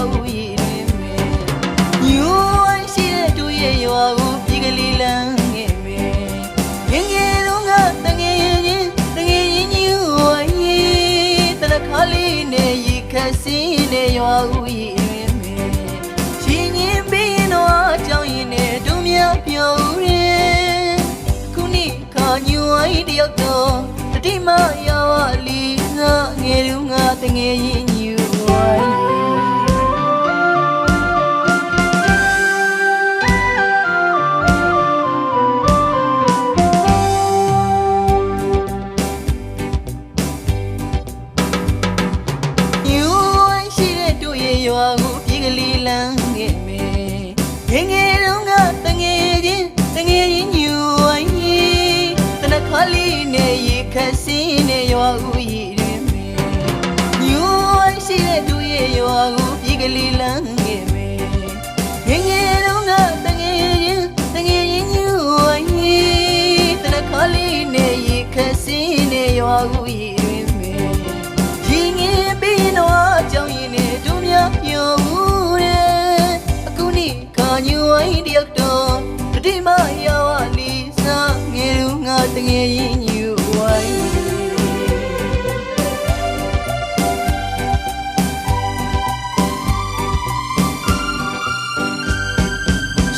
ဥယျာဉ်တွင်မြညူဝိုင်းရှိတဲ့သူရဲ့ရွာကိုပြေကလေးလမ်းငယ်မြငယ်ငယ်လုံးကတငယ်ရင်ချင်းတငယ်ရင်ကြီးဝိုင်းတရခါလေးနဲ့ရခက်စင်းနဲ့ရွာဥယျာဉ်ညွိုင်းတယောက်တော့တတိမရောလီငါငယ်လူငါတငယ်ရင် ရဲ့ရွာကိုပြေကလေးလမ်းခဲ့မယ်ငယ်ငယ်တုန်းကတငယ်ချင်းတငယ်ချင်းယူဝိုင်းတနခါလေးနဲ့ရေခတ်စင်းနဲ့ရွာကို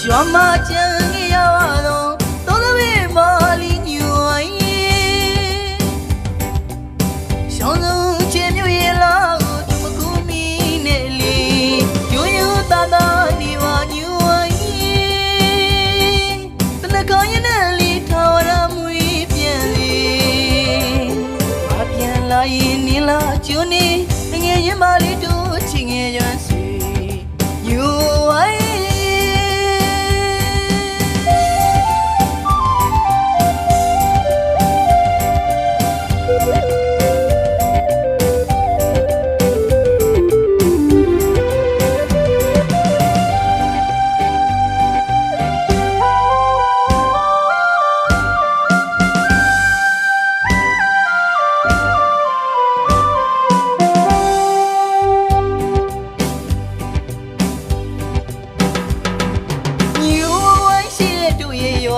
ရွာမချန်ကြီးရောက်တော့တော်တော်ပဲမာလီညူဝိုင်းရှောင်းဆုံးချင်မြို့ရဲ့လာကိုသူမကူမီနဲ့လေယူယူတာတာနေဝညူဝိုင်းတနကောင်းရင်နဲ့လီထော်ရမွေပြန်လေမပြန်လာရင်နင်လာကျူနေငယ်ရင်မလေးတို့ချင်ငယ်ရွမ်းဆွေယူ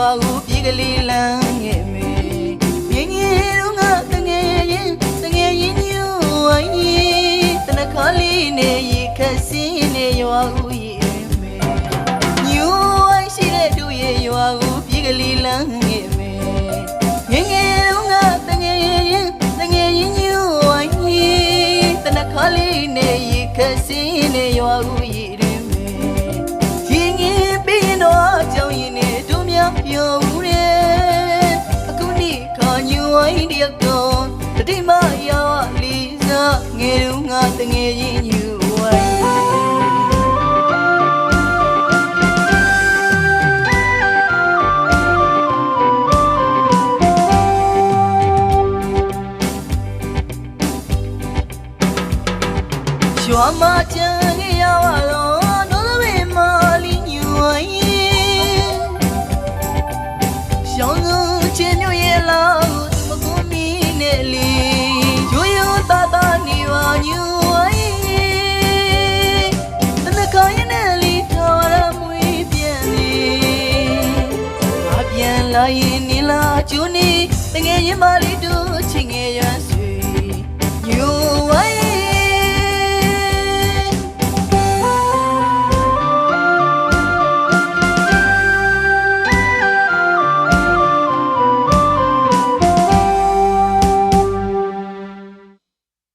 ရဲ့ရွာကိုပြေကလေးလမ်းခဲ့မယ်ငယ်ငယ်တုန်းကတငယ်ရင်တငယ်ရင်ညူဝိုင်းတနခါလေးနဲ့ရေခတ်စင်းနဲ့ရွာကိုရည်မယ်ညူဝိုင်းရှိတဲ့တို့ရဲ့ရွာကိုပြေကလေးလမ်းခဲ့မယ်ငယ်ငယ်တုန်းကတငယ်ရင်တငယ်ရင်ညူဝိုင်းတနခါလေးနဲ့ရေခတ်စင်းနဲ့ရွာကို များပြောဦးတယ်အခုနိခါညူဝိုင်းတယောက်တော့တတိမရောက်လီစားငယ်လူငါတငယ်ရင်ညူဝိုင်းရွာမချန်ကြီးရောက်တော့တော့ ချင်မြို့ရဲ့လာကိုသူမကူမီနဲ့လီရိုးရိုးသားသားနေပါညူဝိုင်းတနခါရင်နဲ့လီထော်ရမွေးပြန်လေငါပြန်လာရင်နင်လာကျူနေတငယ်ရင်မလေး